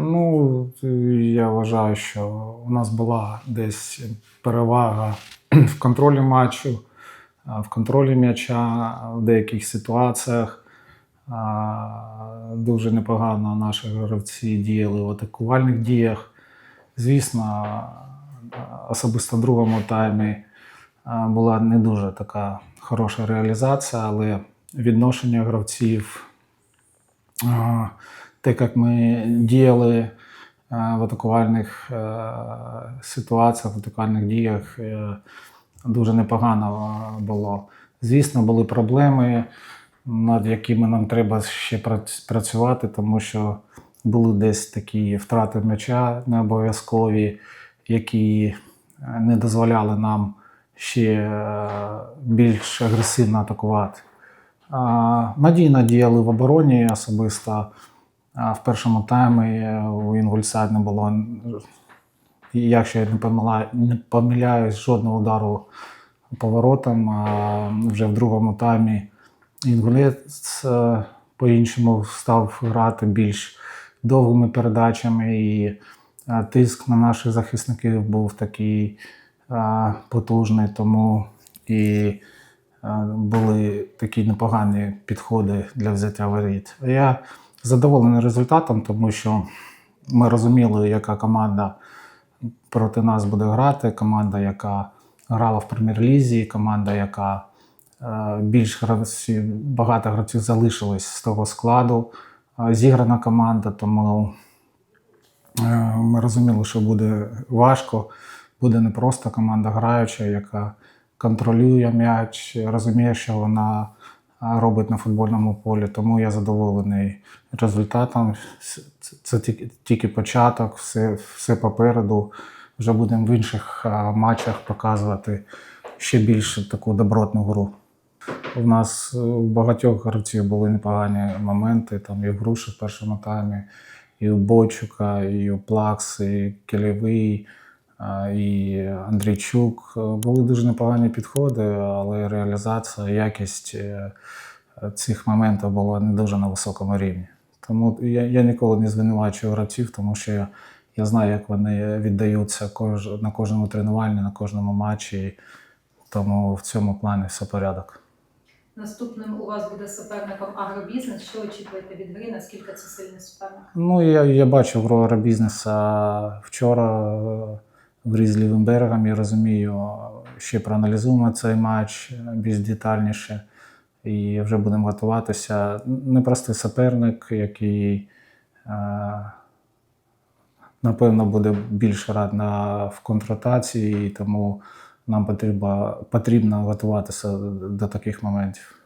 Ну, я вважаю, що у нас була десь перевага в контролі матчу, в контролі м'яча в деяких ситуаціях. Дуже непогано наші гравці діяли в атакувальних діях. Звісно, особисто в другому таймі була не дуже така хороша реалізація, але відношення гравців, те, як ми діяли е, в атакувальних е, ситуаціях, в атакувальних діях, е, дуже непогано було. Звісно, були проблеми, над якими нам треба ще працювати, тому що були десь такі втрати м'яча не обов'язкові, які не дозволяли нам ще більш агресивно атакувати. Надійно діяли в обороні особисто. А В першому таймі е, у Інгульсайд не було, якщо я не помиляю, не помиляюсь, жодного удару по воротам. А вже в другому таймі Інгулець е, по-іншому став грати більш довгими передачами, і е, тиск на наших захисників був такий потужний, тому і були такі непогані підходи для взяття воріт. Я задоволений результатом, тому що ми розуміли, яка команда проти нас буде грати. Команда, яка грала в прем'єр-лізі, команда, яка е, більш гравців, багато гравців залишилось з того складу. Е, Зіграна команда, тому е, ми розуміли, що буде важко. Буде не просто команда граюча, яка контролює м'яч, розуміє, що вона робить на футбольному полі. Тому я задоволений результатом. Це, тільки, початок, все, все попереду. Вже будемо в інших матчах показувати ще більше таку добротну гру. У нас е, у багатьох гравців були непогані моменти. Там і в Груші в першому таймі, і у Бойчука, і у Плакс, і Келєвий, а, і Андрійчук. Е, Були дуже непогані підходи, але реалізація, якість е, цих моментів була не дуже на високому рівні. Тому я, я ніколи не звинувачую гравців, тому що я, я знаю, як вони віддаються кож, на кожному тренуванні, на кожному матчі. Тому в цьому плані все порядок. Наступним у вас буде суперником агробізнес. Що очікуєте від гри? Наскільки це сильний суперник? Ну, я, я бачив гру агробізнеса вчора в з Лівим. Я розумію, ще проаналізуємо цей матч більш детальніше. І вже будемо готуватися. Непростий суперник, який, е, напевно, буде більш рад на, в контратації, тому нам потрібно, потрібно готуватися до таких моментів.